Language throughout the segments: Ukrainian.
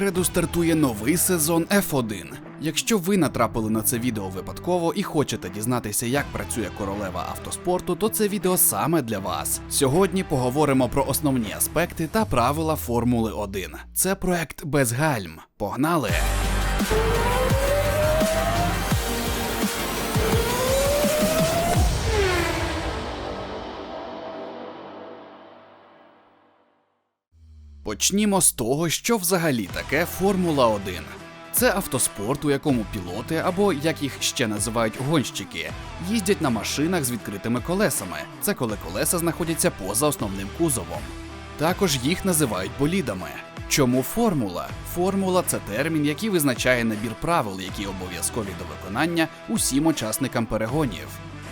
Попереду стартує новий сезон F1. Якщо ви натрапили на це відео випадково і хочете дізнатися, як працює королева автоспорту, то це відео саме для вас. Сьогодні поговоримо про основні аспекти та правила Формули 1. Це проект без гальм. Погнали! Почнімо з того, що взагалі таке Формула 1. Це автоспорт, у якому пілоти, або як їх ще називають гонщики, їздять на машинах з відкритими колесами. Це коли колеса знаходяться поза основним кузовом. Також їх називають болідами. Чому формула? Формула це термін, який визначає набір правил, які обов'язкові до виконання усім учасникам перегонів.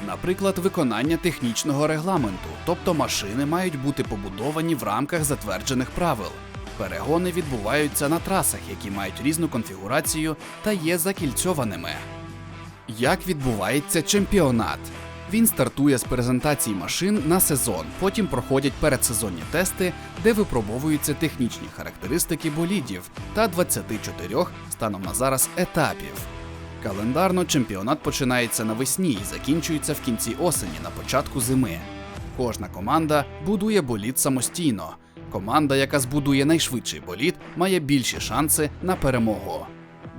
Наприклад, виконання технічного регламенту, тобто машини мають бути побудовані в рамках затверджених правил. Перегони відбуваються на трасах, які мають різну конфігурацію та є закільцьованими. Як відбувається чемпіонат? Він стартує з презентації машин на сезон, потім проходять передсезонні тести, де випробовуються технічні характеристики болідів та 24 станом на зараз етапів. Календарно чемпіонат починається навесні і закінчується в кінці осені на початку зими. Кожна команда будує болід самостійно. Команда, яка збудує найшвидший болід, має більші шанси на перемогу.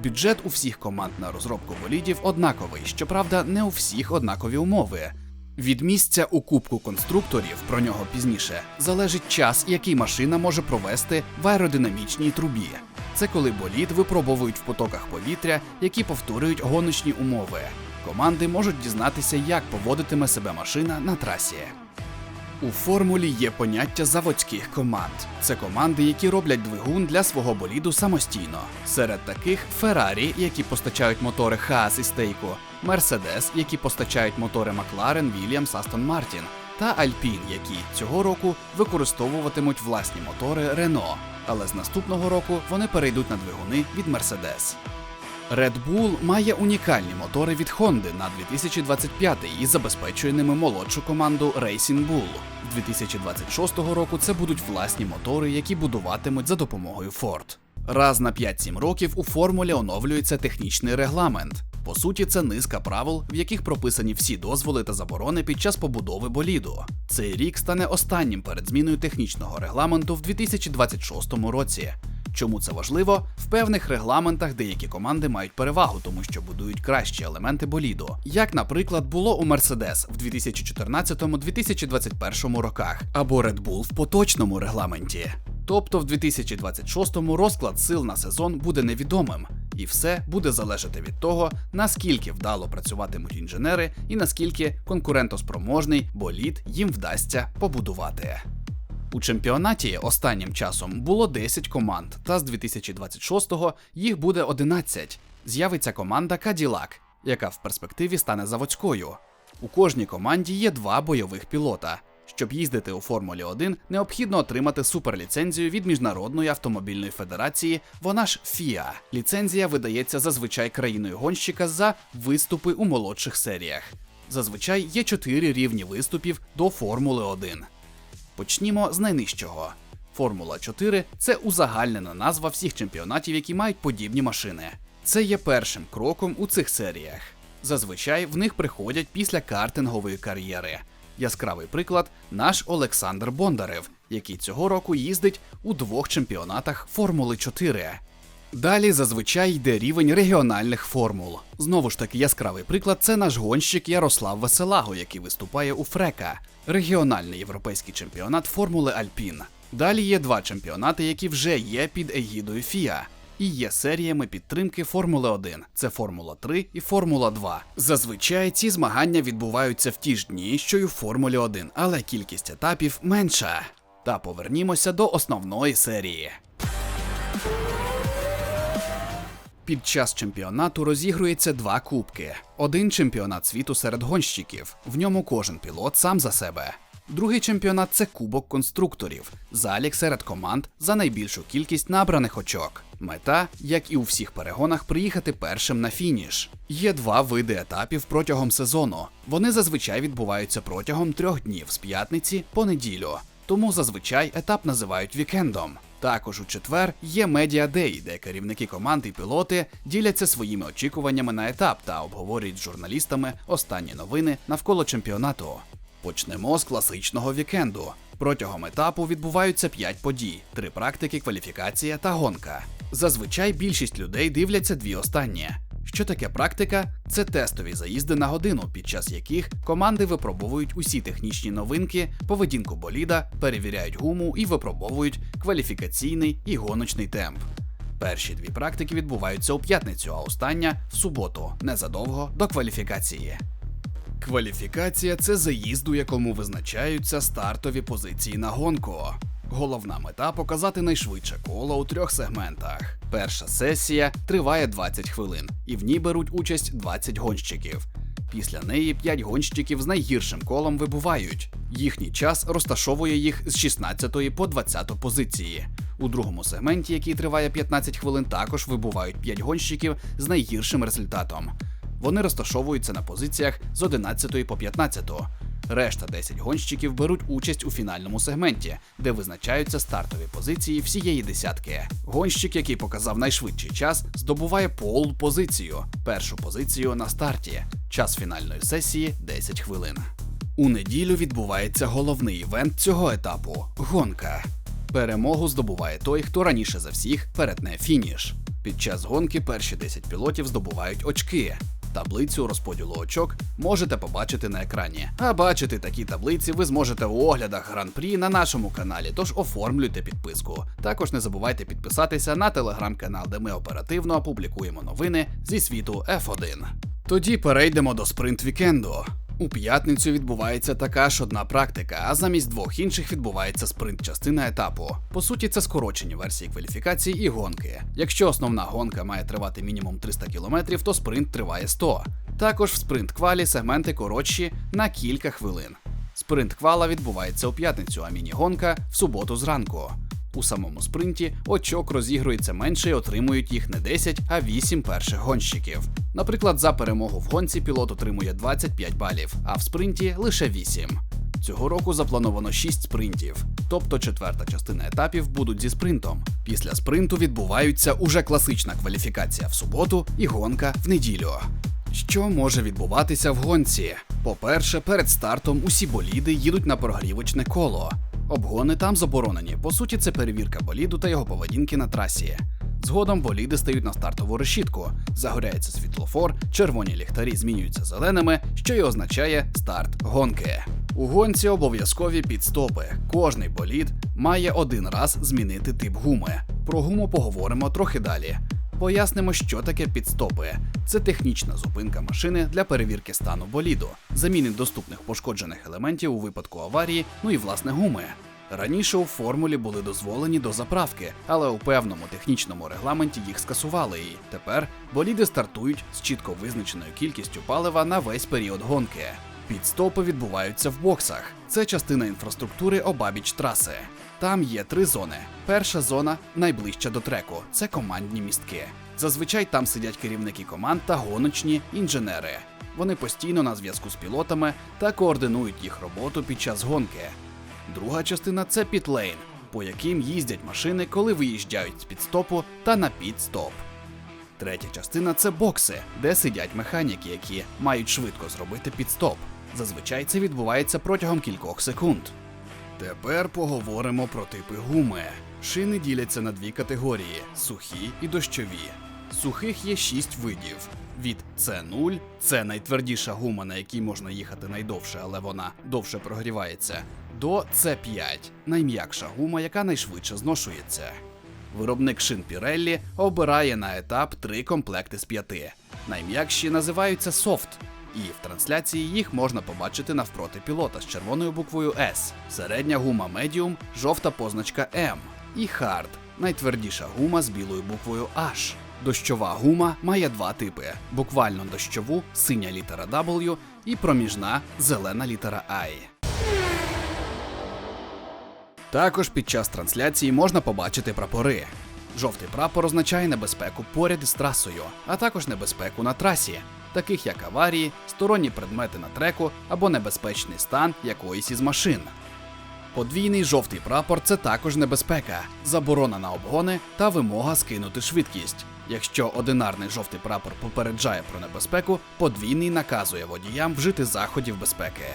Бюджет у всіх команд на розробку болідів однаковий, щоправда, не у всіх однакові умови. Від місця у кубку конструкторів, про нього пізніше, залежить час, який машина може провести в аеродинамічній трубі. Це коли болід випробовують в потоках повітря, які повторюють гоночні умови. Команди можуть дізнатися, як поводитиме себе машина на трасі. У формулі є поняття заводських команд. Це команди, які роблять двигун для свого боліду самостійно. Серед таких Ferrari, які постачають мотори Haas і Стейко, Mercedes, які постачають мотори McLaren, Williams, Aston Martin, та Alpine, які цього року використовуватимуть власні мотори Renault. Але з наступного року вони перейдуть на двигуни від Mercedes. Red Bull має унікальні мотори від Honda на 2025 і забезпечує ними молодшу команду Racing Bull. З 2026 року це будуть власні мотори, які будуватимуть за допомогою Ford. Раз на 5-7 років у формулі оновлюється технічний регламент. По суті, це низка правил, в яких прописані всі дозволи та заборони під час побудови боліду. Цей рік стане останнім перед зміною технічного регламенту в 2026 році. Чому це важливо? В певних регламентах деякі команди мають перевагу, тому що будують кращі елементи боліду, як, наприклад, було у Mercedes в 2014-2021 роках, або Red Bull в поточному регламенті. Тобто в 2026-му розклад сил на сезон буде невідомим, і все буде залежати від того, наскільки вдало працюватимуть інженери і наскільки конкурентоспроможний болід їм вдасться побудувати. У чемпіонаті останнім часом було 10 команд, та з 2026-го їх буде 11. З'явиться команда Cadillac, яка в перспективі стане заводською. У кожній команді є два бойових пілота. Щоб їздити у Формулі 1, необхідно отримати суперліцензію від Міжнародної автомобільної федерації, вона ж FIA. Ліцензія видається зазвичай країною гонщика за виступи у молодших серіях. Зазвичай є чотири рівні виступів до Формули 1. Почнімо з найнижчого. Формула 4 це узагальнена назва всіх чемпіонатів, які мають подібні машини. Це є першим кроком у цих серіях. Зазвичай в них приходять після картингової кар'єри. Яскравий приклад наш Олександр Бондарев, який цього року їздить у двох чемпіонатах Формули 4. Далі зазвичай йде рівень регіональних формул. Знову ж таки, яскравий приклад це наш гонщик Ярослав Веселаго, який виступає у Фрека, регіональний європейський чемпіонат Формули Альпін. Далі є два чемпіонати, які вже є під егідою FIA. І є серіями підтримки Формули 1. Це Формула 3 і Формула 2. Зазвичай ці змагання відбуваються в ті ж дні, що й у Формулі 1, але кількість етапів менша. Та повернімося до основної серії. Під час чемпіонату розігрується два кубки: один чемпіонат світу серед гонщиків, в ньому кожен пілот сам за себе. Другий чемпіонат це кубок конструкторів, залік серед команд за найбільшу кількість набраних очок. Мета, як і у всіх перегонах, приїхати першим на фініш. Є два види етапів протягом сезону. Вони зазвичай відбуваються протягом трьох днів з п'ятниці по неділю. Тому зазвичай етап називають вікендом. Також у четвер є Day, де керівники команд і пілоти діляться своїми очікуваннями на етап та обговорюють з журналістами останні новини навколо чемпіонату. Почнемо з класичного вікенду. Протягом етапу відбуваються 5 подій: три практики, кваліфікація та гонка. Зазвичай більшість людей дивляться дві останні. Що таке практика? Це тестові заїзди на годину, під час яких команди випробовують усі технічні новинки, поведінку боліда, перевіряють гуму і випробовують кваліфікаційний і гоночний темп. Перші дві практики відбуваються у п'ятницю, а остання в суботу, незадовго до кваліфікації. Кваліфікація це заїзд, у якому визначаються стартові позиції на гонку. Головна мета показати найшвидше коло у трьох сегментах. Перша сесія триває 20 хвилин, і в ній беруть участь 20 гонщиків. Після неї 5 гонщиків з найгіршим колом вибувають. Їхній час розташовує їх з 16 по 20 позиції. У другому сегменті, який триває 15 хвилин, також вибувають 5 гонщиків з найгіршим результатом. Вони розташовуються на позиціях з 11 по 15. Решта 10 гонщиків беруть участь у фінальному сегменті, де визначаються стартові позиції всієї десятки. Гонщик, який показав найшвидший час, здобуває пол позицію, першу позицію на старті. Час фінальної сесії 10 хвилин. У неділю відбувається головний івент цього етапу гонка. Перемогу здобуває той, хто раніше за всіх перетне фініш. Під час гонки перші 10 пілотів здобувають очки. Таблицю розподілу очок можете побачити на екрані. А бачити такі таблиці ви зможете у оглядах гран-прі на нашому каналі, тож оформлюйте підписку. Також не забувайте підписатися на телеграм-канал, де ми оперативно опублікуємо новини зі світу F1. Тоді перейдемо до спринт вікенду. У п'ятницю відбувається така ж одна практика, а замість двох інших відбувається спринт частина етапу. По суті, це скорочені версії кваліфікації і гонки. Якщо основна гонка має тривати мінімум 300 км, то спринт триває 100. Також в спринт квалі сегменти коротші на кілька хвилин. Спринт квала відбувається у п'ятницю, а міні-гонка в суботу зранку. У самому спринті очок розігрується менше і отримують їх не 10, а 8 перших гонщиків. Наприклад, за перемогу в гонці пілот отримує 25 балів, а в спринті лише 8. Цього року заплановано 6 спринтів, тобто четверта частина етапів будуть зі спринтом. Після спринту відбуваються уже класична кваліфікація в суботу і гонка в неділю. Що може відбуватися в гонці? По-перше, перед стартом усі боліди їдуть на прогрівочне коло. Обгони там заборонені. По суті, це перевірка боліду та його поведінки на трасі. Згодом боліди стають на стартову решітку, загоряється світлофор, червоні ліхтарі змінюються зеленими, що й означає старт гонки. У гонці обов'язкові підстопи. Кожний болід має один раз змінити тип гуми. Про гуму поговоримо трохи далі. Пояснимо, що таке підстопи. Це технічна зупинка машини для перевірки стану боліду, заміни доступних пошкоджених елементів у випадку аварії, ну і власне гуми. Раніше у формулі були дозволені до заправки, але у певному технічному регламенті їх скасували і тепер боліди стартують з чітко визначеною кількістю палива на весь період гонки. Підстопи відбуваються в боксах. Це частина інфраструктури обабіч траси. Там є три зони. Перша зона найближча до треку це командні містки. Зазвичай там сидять керівники команд та гоночні інженери. Вони постійно на зв'язку з пілотами та координують їх роботу під час гонки. Друга частина це пітлейн, по яким їздять машини, коли виїжджають з підстопу та на підстоп. Третя частина це бокси, де сидять механіки, які мають швидко зробити підстоп. Зазвичай це відбувається протягом кількох секунд. Тепер поговоримо про типи гуми. Шини діляться на дві категорії: сухі і дощові. Сухих є шість видів. Від С0 це найтвердіша гума, на якій можна їхати найдовше, але вона довше прогрівається. До С5 найм'якша гума, яка найшвидше зношується. Виробник шин Pirelli обирає на етап три комплекти з п'яти. Найм'якші називаються софт, і в трансляції їх можна побачити навпроти пілота з червоною буквою S. Середня гума медіум, жовта позначка M. І хард найтвердіша гума з білою буквою H. Дощова гума має два типи: буквально дощову синя літера W і проміжна зелена літера I. Також під час трансляції можна побачити прапори. Жовтий прапор означає небезпеку поряд із трасою, а також небезпеку на трасі, таких як аварії, сторонні предмети на треку або небезпечний стан якоїсь із машин. Подвійний жовтий прапор це також небезпека, заборона на обгони та вимога скинути швидкість. Якщо одинарний жовтий прапор попереджає про небезпеку, подвійний наказує водіям вжити заходів безпеки.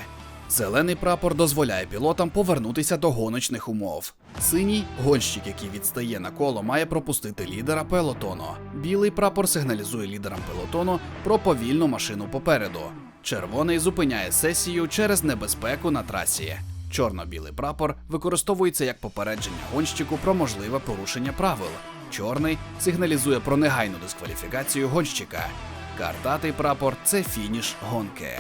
Зелений прапор дозволяє пілотам повернутися до гоночних умов. Синій гонщик, який відстає на коло, має пропустити лідера пелотону. Білий прапор сигналізує лідерам пелотону про повільну машину попереду. Червоний зупиняє сесію через небезпеку на трасі. Чорно-білий прапор використовується як попередження гонщику про можливе порушення правил. Чорний сигналізує про негайну дискваліфікацію гонщика. Картатий прапор це фініш гонки.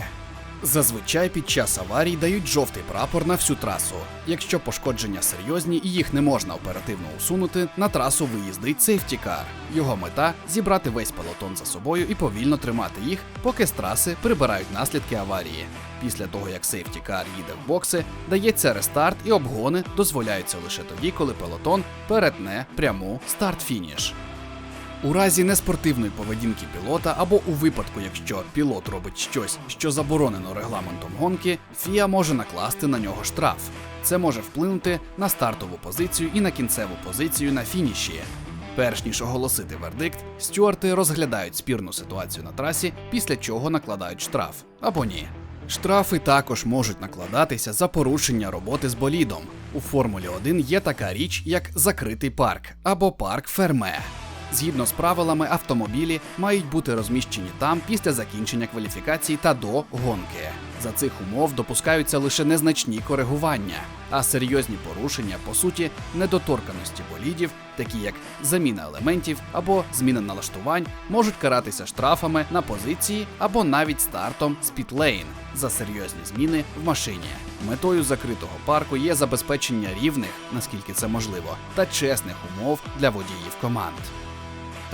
Зазвичай під час аварій дають жовтий прапор на всю трасу. Якщо пошкодження серйозні і їх не можна оперативно усунути, на трасу виїздить сейфтікар. Його мета зібрати весь пелотон за собою і повільно тримати їх, поки з траси прибирають наслідки аварії. Після того, як сейфтікар їде в бокси, дається рестарт і обгони дозволяються лише тоді, коли пелотон перетне пряму старт-фініш. У разі неспортивної поведінки пілота або у випадку, якщо пілот робить щось, що заборонено регламентом гонки, FIA може накласти на нього штраф. Це може вплинути на стартову позицію і на кінцеву позицію на фініші. Перш ніж оголосити вердикт, стюарти розглядають спірну ситуацію на трасі, після чого накладають штраф або ні. Штрафи також можуть накладатися за порушення роботи з болідом. У Формулі 1 є така річ, як закритий парк або парк ферме. Згідно з правилами, автомобілі мають бути розміщені там після закінчення кваліфікацій та до гонки. За цих умов допускаються лише незначні коригування, а серйозні порушення, по суті, недоторканості болідів, такі як заміна елементів або зміна налаштувань, можуть каратися штрафами на позиції або навіть стартом з пітлейн за серйозні зміни в машині. Метою закритого парку є забезпечення рівних, наскільки це можливо, та чесних умов для водіїв команд.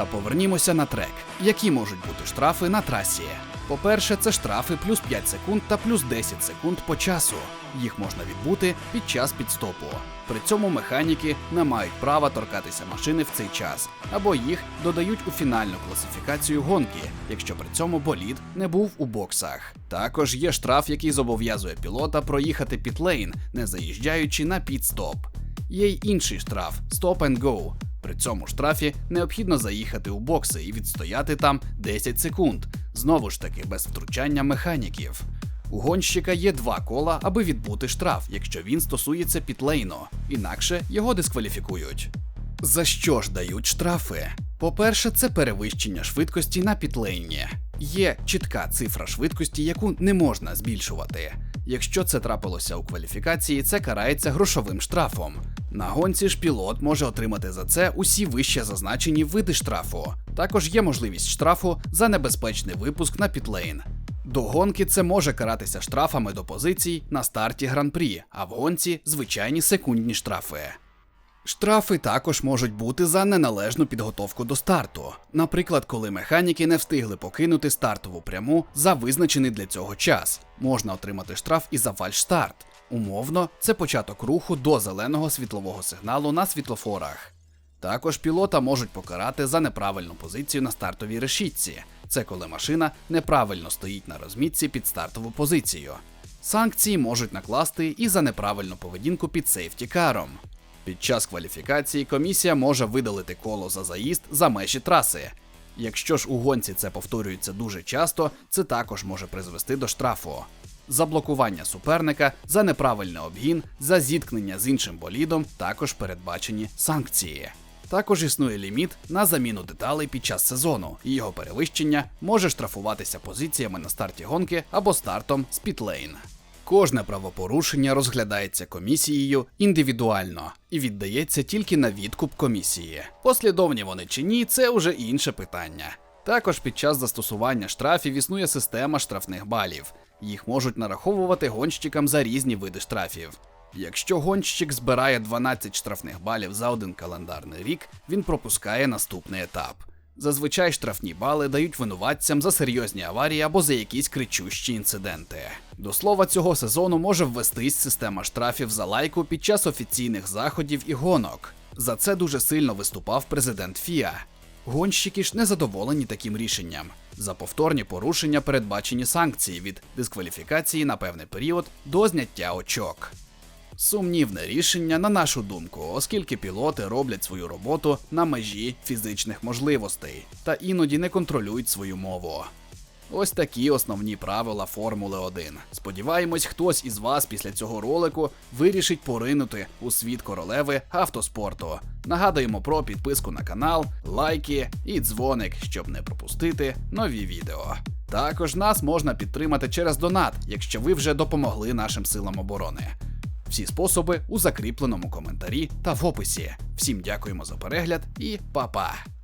Та повернімося на трек. Які можуть бути штрафи на трасі? По-перше, це штрафи плюс 5 секунд та плюс 10 секунд по часу. Їх можна відбути під час підстопу. При цьому механіки не мають права торкатися машини в цей час, або їх додають у фінальну класифікацію гонки, якщо при цьому болід не був у боксах. Також є штраф, який зобов'язує пілота проїхати пітлейн, не заїжджаючи на підстоп. Є й інший штраф Stop and Go. При цьому штрафі необхідно заїхати у бокси і відстояти там 10 секунд, знову ж таки без втручання механіків. У гонщика є два кола, аби відбути штраф, якщо він стосується пітлейну, інакше його дискваліфікують. За що ж дають штрафи? По-перше, це перевищення швидкості на пітлейні. Є чітка цифра швидкості, яку не можна збільшувати. Якщо це трапилося у кваліфікації, це карається грошовим штрафом. На гонці ж пілот може отримати за це усі вище зазначені види штрафу. Також є можливість штрафу за небезпечний випуск на пітлейн. До гонки це може каратися штрафами до позицій на старті гран-прі, а в гонці звичайні секундні штрафи. Штрафи також можуть бути за неналежну підготовку до старту. Наприклад, коли механіки не встигли покинути стартову пряму за визначений для цього час, можна отримати штраф і за фальшстарт. Умовно, це початок руху до зеленого світлового сигналу на світлофорах. Також пілота можуть покарати за неправильну позицію на стартовій решітці. Це коли машина неправильно стоїть на розмітці під стартову позицію. Санкції можуть накласти і за неправильну поведінку під сейфтікаром. Під час кваліфікації комісія може видалити коло за заїзд за межі траси. Якщо ж у гонці це повторюється дуже часто, це також може призвести до штрафу. За блокування суперника, за неправильний обгін, за зіткнення з іншим болідом також передбачені санкції. Також існує ліміт на заміну деталей під час сезону, і його перевищення може штрафуватися позиціями на старті гонки або стартом з пітлейн. Кожне правопорушення розглядається комісією індивідуально і віддається тільки на відкуп комісії. Послідовні вони чи ні, це вже інше питання. Також під час застосування штрафів існує система штрафних балів. Їх можуть нараховувати гонщикам за різні види штрафів. Якщо гонщик збирає 12 штрафних балів за один календарний рік, він пропускає наступний етап. Зазвичай штрафні бали дають винуватцям за серйозні аварії або за якісь кричущі інциденти. До слова, цього сезону може ввестись система штрафів за лайку під час офіційних заходів і гонок. За це дуже сильно виступав президент ФІА. Гонщики ж не задоволені таким рішенням. За повторні порушення передбачені санкції від дискваліфікації на певний період до зняття очок. Сумнівне рішення, на нашу думку, оскільки пілоти роблять свою роботу на межі фізичних можливостей та іноді не контролюють свою мову. Ось такі основні правила Формули 1. Сподіваємось, хтось із вас після цього ролику вирішить поринути у світ королеви автоспорту. Нагадуємо про підписку на канал, лайки і дзвоник, щоб не пропустити нові відео. Також нас можна підтримати через донат, якщо ви вже допомогли нашим силам оборони. Всі способи у закріпленому коментарі та в описі. Всім дякуємо за перегляд і па-па!